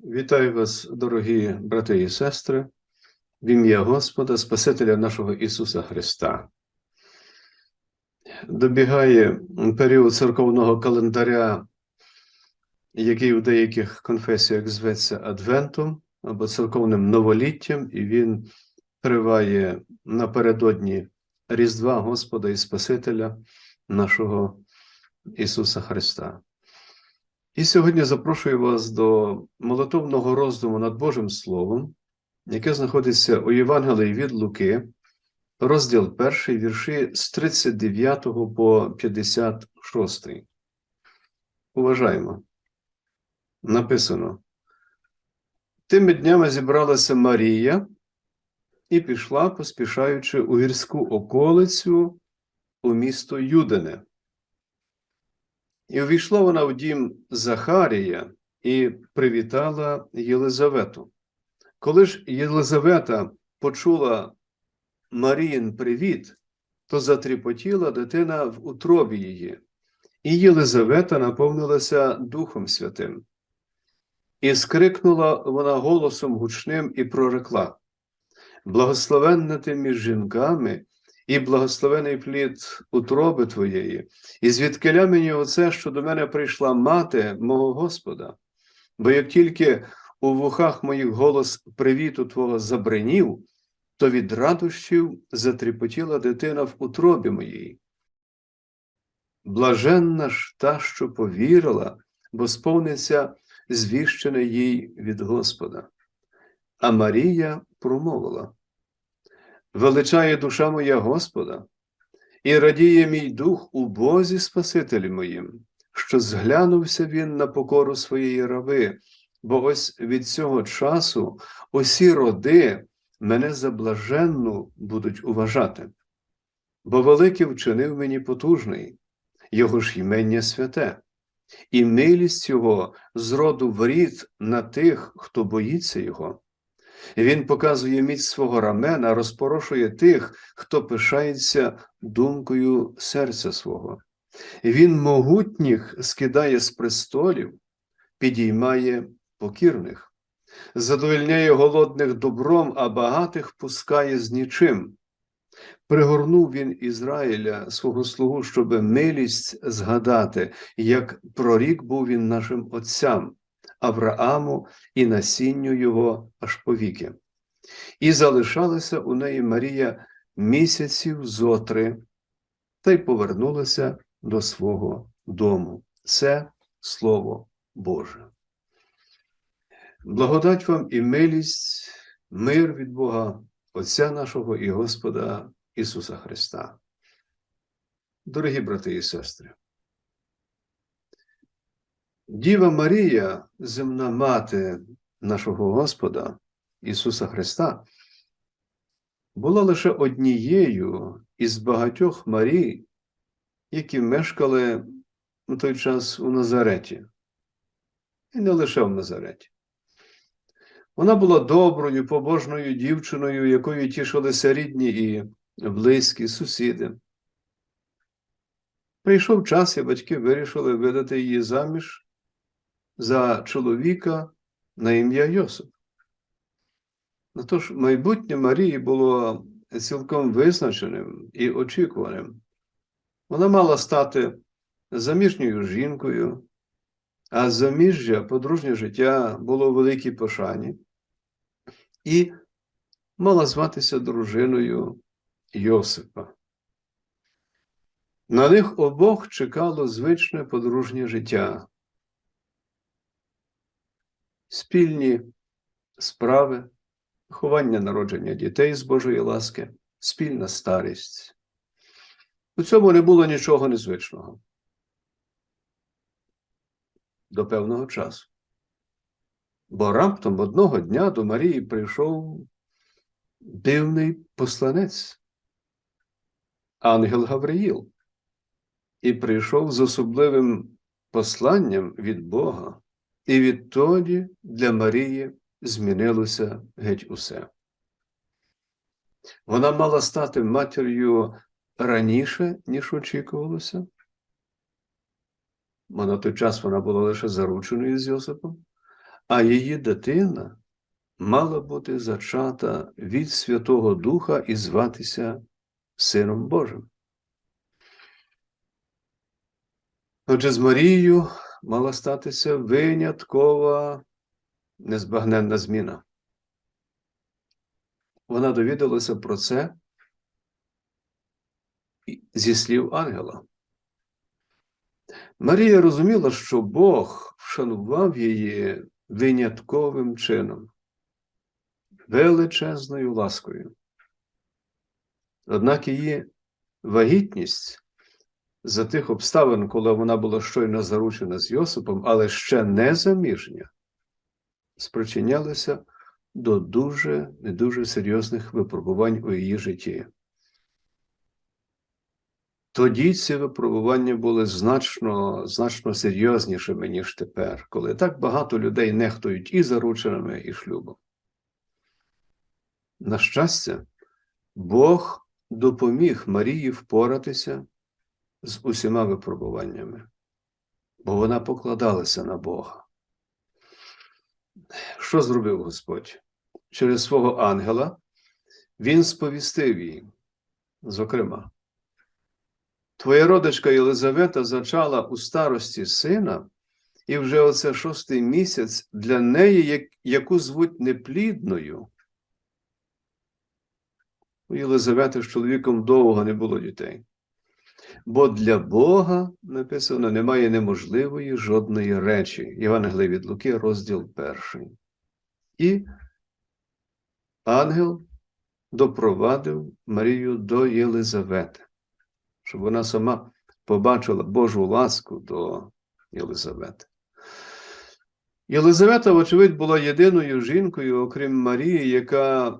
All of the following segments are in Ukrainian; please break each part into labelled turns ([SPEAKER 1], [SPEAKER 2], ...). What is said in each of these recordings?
[SPEAKER 1] Вітаю вас, дорогі брати і сестри, в ім'я Господа, Спасителя нашого Ісуса Христа. Добігає період церковного календаря, який у деяких конфесіях зветься Адвентом або церковним новоліттям, і він триває напередодні Різдва Господа і Спасителя нашого Ісуса Христа. І сьогодні запрошую вас до молитовного роздуму над Божим Словом, яке знаходиться у Євангелії від Луки, розділ 1, вірші з 39 по 56. Уважаємо. Написано: Тими днями зібралася Марія і пішла, поспішаючи у гірську околицю у місто Юдине. І увійшла вона в дім Захарія і привітала Єлизавету. Коли ж Єлизавета почула Маріїн привіт, то затріпотіла дитина в утробі її, і Єлизавета наповнилася Духом Святим. І скрикнула вона голосом гучним і прорекла: Благословенна ти між жінками, і благословений плід утроби твоєї, і звідкиля мені оце, що до мене прийшла мати мого Господа. Бо як тільки у вухах моїх голос привіту Твого забринів, то від радощів затріпотіла дитина в утробі моїй. Блаженна ж та, що повірила, бо сповниться звіщене їй від Господа. А Марія промовила величає душа моя Господа, і радіє мій дух у Бозі Спасителі моїм, що зглянувся він на покору своєї раби, бо ось від цього часу усі роди мене за блаженну будуть уважати. Бо великий вчинив мені потужний, його ж імення святе, і милість його з роду в рід на тих, хто боїться його. Він показує міць свого рамена, розпорошує тих, хто пишається думкою серця свого. Він могутніх скидає з престолів, підіймає покірних, задовольняє голодних добром, а багатих пускає з нічим. Пригорнув він Ізраїля свого слугу, щоб милість згадати, як прорік був він нашим отцям. Аврааму і насінню його аж повіки. І залишалася у неї Марія місяців зотри, та й повернулася до свого дому. Це Слово Боже. Благодать вам і милість, мир від Бога, Отця нашого і Господа Ісуса Христа. Дорогі брати і сестри. Діва Марія, земна мати нашого Господа Ісуса Христа, була лише однією із багатьох Марій, які мешкали у той час у Назареті, і не лише в Назареті. Вона була доброю, побожною дівчиною, якою тішилися рідні і близькі сусіди. Прийшов час, і батьки вирішили видати її заміж за чоловіка на ім'я Йосип. Тож майбутнє Марії було цілком визначеним і очікуваним. Вона мала стати заміжньою жінкою, а заміжжя, подружнє життя було у великій пошані, і мала зватися дружиною Йосипа. На них обох чекало звичне подружнє життя спільні справи, ховання народження дітей з Божої ласки, спільна старість. У цьому не було нічого незвичного до певного часу. Бо раптом одного дня до Марії прийшов дивний посланець, ангел Гавриїл, і прийшов з особливим посланням від Бога. І відтоді для Марії змінилося геть усе. Вона мала стати матір'ю раніше, ніж очікувалося. Бо на той час вона була лише зарученою з Йосипом, а її дитина мала бути зачата від Святого Духа і зватися Сином Божим. Отже, з Марією мала статися виняткова незбагненна зміна. Вона довідалася про це зі слів ангела. Марія розуміла, що Бог вшанував її винятковим чином, величезною ласкою. Однак її вагітність за тих обставин, коли вона була щойно заручена з Йосипом, але ще не заміжня, спричинялася до дуже не дуже серйозних випробувань у її житті. Тоді ці випробування були значно значно серйознішими, ніж тепер, коли так багато людей нехтують і зарученими, і шлюбом. На щастя, Бог допоміг Марії впоратися з усіма випробуваннями, бо вона покладалася на Бога. Що зробив Господь? Через свого ангела він сповістив їй, зокрема, Твоя родичка Єлизавета зачала у старості сина, і вже оце шостий місяць для неї, яку звуть неплідною. У Єлизавети з чоловіком довго не було дітей. Бо для Бога написано немає неможливої жодної речі. Євангелій від Луки, розділ перший. І ангел допровадив Марію до Єлизавети щоб вона сама побачила Божу ласку до Єлизавети. Єлизавета, вочевидь, була єдиною жінкою, окрім Марії, яка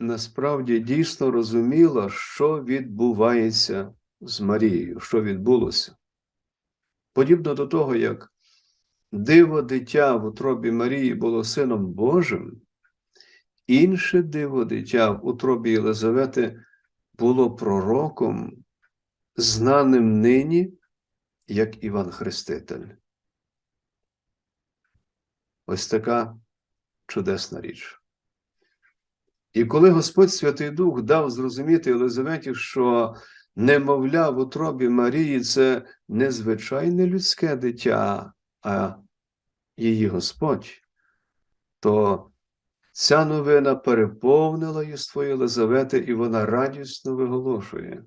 [SPEAKER 1] насправді дійсно розуміла, що відбувається з Марією, що відбулося. Подібно до того, як диво дитя в утробі Марії було Сином Божим, інше диво дитя в утробі Єлизавети було пророком, знаним нині як Іван Хреститель. Ось така чудесна річ. І коли Господь Святий Дух дав зрозуміти Єлизаветі, що немовля в утробі Марії це не звичайне людське дитя, а її Господь, то ця новина переповнила єство Єлизавети, і вона радісно виголошує.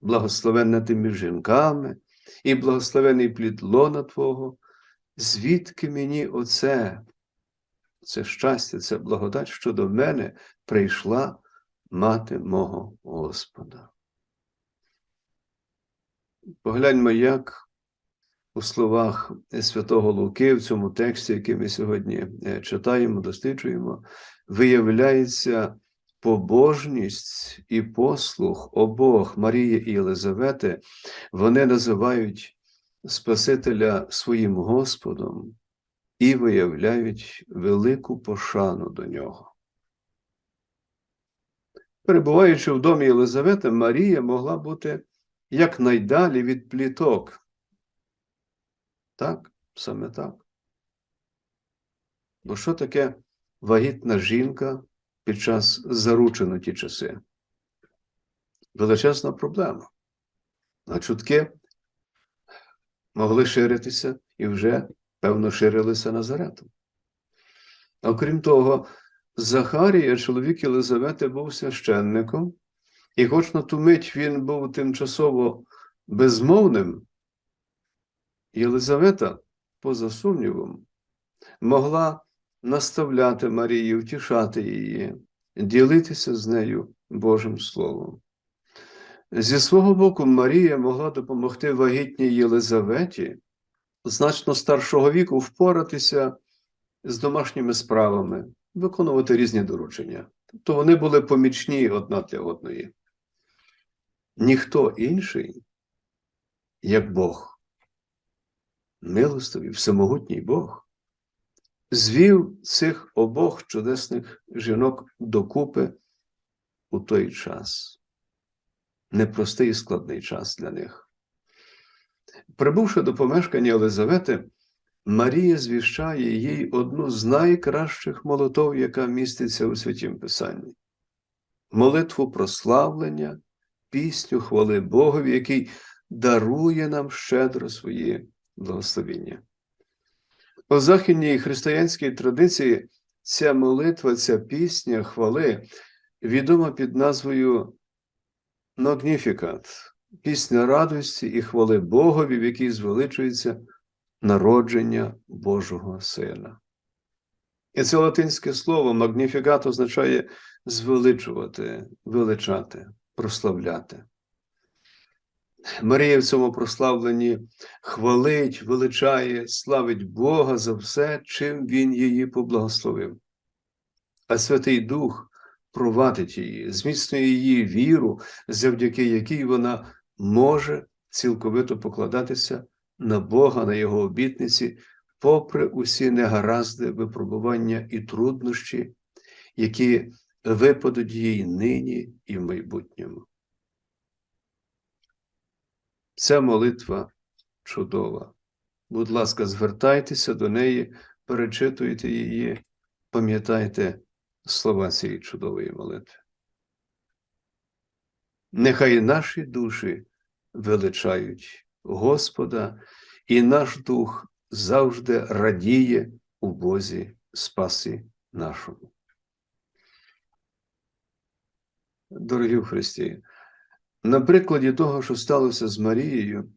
[SPEAKER 1] Благословенна ти між жінками, і благословений плід лона Твого, звідки мені оце, це щастя, це благодать, що до мене прийшла мати мого Господа. Погляньмо, як у словах Святого Луки в цьому тексті, який ми сьогодні е, читаємо, досліджуємо, виявляється побожність і послух обох Марії і Єлизавети вони називають Спасителя своїм Господом і виявляють велику пошану до нього. Перебуваючи в домі Єлизавети, Марія могла бути якнайдалі від пліток. Так, саме так. Бо що таке вагітна жінка під час заручено ті часи. Величезна проблема. А чутки могли ширитися і вже, певно, ширилися Назаретом. Окрім того, Захарія, чоловік Єлизавети, був священником, і хоч на ту мить він був тимчасово безмовним, Єлизавета, поза сумнівом, могла наставляти Марію, втішати її, ділитися з нею Божим Словом. Зі свого боку, Марія могла допомогти вагітній Єлизаветі, значно старшого віку, впоратися з домашніми справами, виконувати різні доручення. Тобто вони були помічні одна для одної. Ніхто інший, як Бог, милостивий, всемогутній Бог, звів цих обох чудесних жінок докупи у той час. Непростий і складний час для них. Прибувши до помешкання Елизавети, Марія звіщає їй одну з найкращих молитов, яка міститься у Святім Писанні. Молитву прославлення, пісню хвали Богові, який дарує нам щедро свої благословіння. У західній християнській традиції ця молитва, ця пісня хвали відома під назвою Magnificat, пісня радості і хвали Богові, в якій звеличується народження Божого Сина. І це латинське слово магніфікат означає звеличувати, величати, прославляти. Марія в цьому прославленні хвалить, величає, славить Бога за все, чим Він її поблагословив. А Святий Дух провадить її, зміцнює її віру, завдяки якій вона може цілковито покладатися на Бога, на Його обітниці, попри усі негаразди, випробування і труднощі, які випадуть їй нині і в майбутньому. Ця молитва чудова. Будь ласка, звертайтеся до неї, перечитуйте її, пам'ятайте слова цієї чудової молитви. Нехай наші душі величають Господа, і наш дух завжди радіє у Бозі Спасі нашому. Дорогі в Христі, на прикладі того, що сталося з Марією,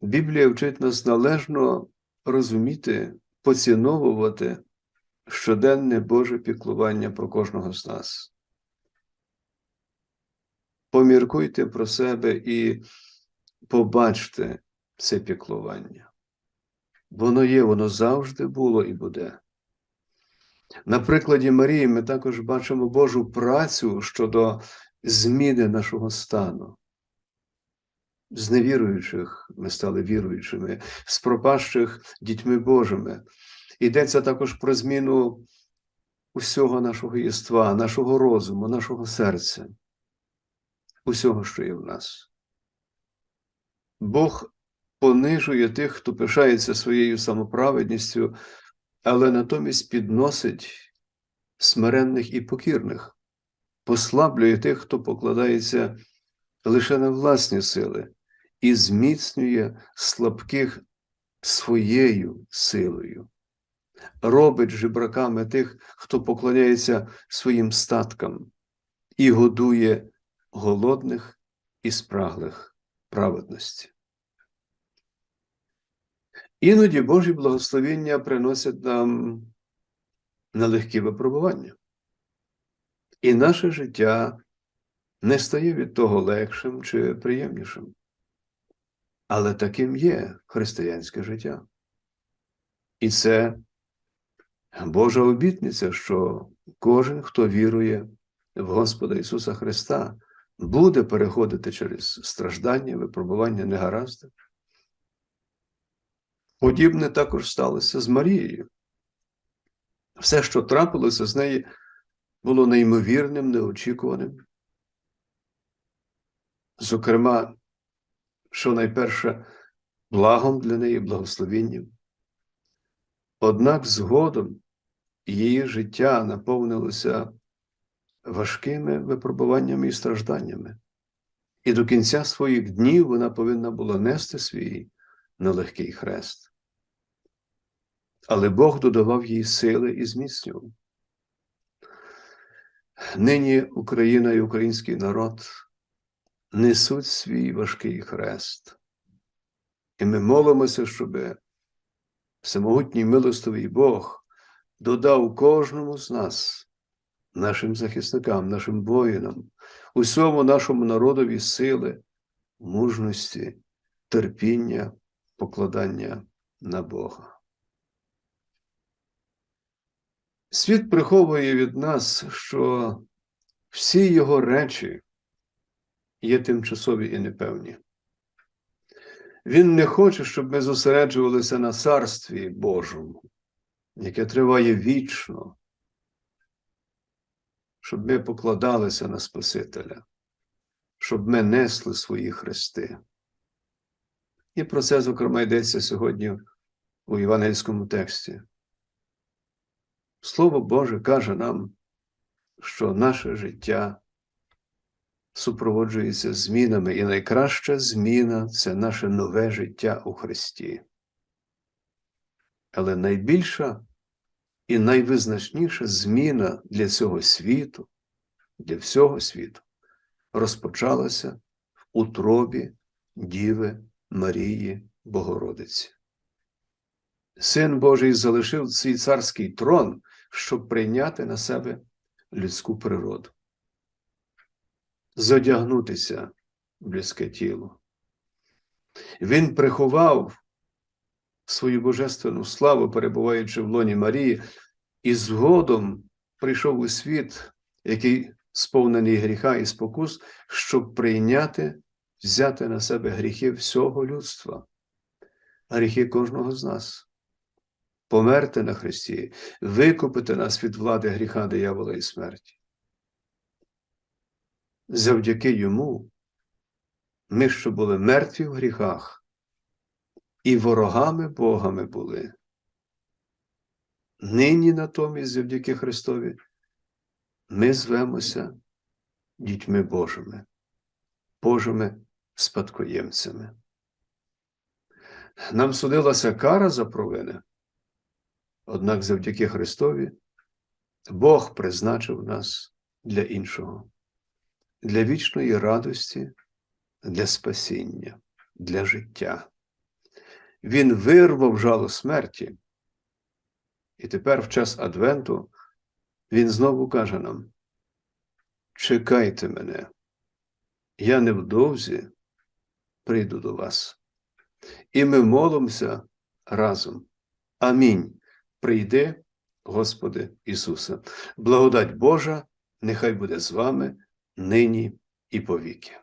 [SPEAKER 1] Біблія вчить нас належно розуміти, поціновувати щоденне Боже піклування про кожного з нас. Поміркуйте про себе і побачте це піклування. Воно є, воно завжди було і буде. На прикладі Марії ми також бачимо Божу працю щодо зміни нашого стану. З невіруючих ми стали віруючими, з пропащих дітьми Божими. Йдеться також про зміну усього нашого єства, нашого розуму, нашого серця, усього, що є в нас. Бог понижує тих, хто пишається своєю самоправедністю, але натомість підносить смиренних і покірних, послаблює тих, хто покладається лише на власні сили, і зміцнює слабких своєю силою, робить жебраками тих, хто поклоняється своїм статкам, і годує голодних і спраглих праведності. Іноді Божі благословення приносять нам нелегкі випробування. І наше життя не стає від того легшим чи приємнішим. Але таким є християнське життя. І це Божа обітниця, що кожен, хто вірує в Господа Ісуса Христа, буде переходити через страждання, випробування негаразди. Подібне також сталося з Марією. Все, що трапилося з нею, було неймовірним, неочікуваним. Зокрема, що найперше благом для неї, благословінням. Однак згодом її життя наповнилося важкими випробуваннями і стражданнями, і до кінця своїх днів вона повинна була нести свій нелегкий хрест. Але Бог додавав їй сили і зміцнював. Нині Україна і український народ несуть свій важкий хрест. І ми молимося, щоб всемогутній милостивий Бог додав кожному з нас, нашим захисникам, нашим воїнам, усьому нашому народові сили, мужності, терпіння, покладання на Бога. Світ приховує від нас, що всі його речі є тимчасові і непевні. Він не хоче, щоб ми зосереджувалися на царстві Божому, яке триває вічно, щоб ми покладалися на Спасителя, щоб ми несли свої хрести. І про це, зокрема, йдеться сьогодні у євангельському тексті. Слово Боже каже нам, що наше життя супроводжується змінами, і найкраща зміна це наше нове життя у Христі. Але найбільша і найвизначніша зміна для цього світу, для всього світу, розпочалася в утробі Діви Марії Богородиці. Син Божий залишив свій царський трон, щоб прийняти на себе людську природу, зодягнутися в людське тіло. Він приховав свою божественну славу, перебуваючи в лоні Марії, і згодом прийшов у світ, який сповнений гріха і спокус, щоб прийняти, взяти на себе гріхи всього людства, гріхи кожного з нас померти на Христі, викупити нас від влади гріха диявола і смерті. Завдяки йому ми, що були мертві в гріхах, і ворогами Богами були. Нині натомість, завдяки Христові, ми звемося дітьми Божими, Божими спадкоємцями. Нам судилася кара за провини. Однак завдяки Христові Бог призначив нас для іншого, для вічної радості, для спасіння, для життя. Він вирвав жало смерті, і тепер, в час Адвенту, Він знову каже нам: чекайте мене, я невдовзі прийду до вас. І ми молимося разом. Амінь. Прийди, Господи Ісусе. Благодать Божа, нехай буде з вами нині і повіки.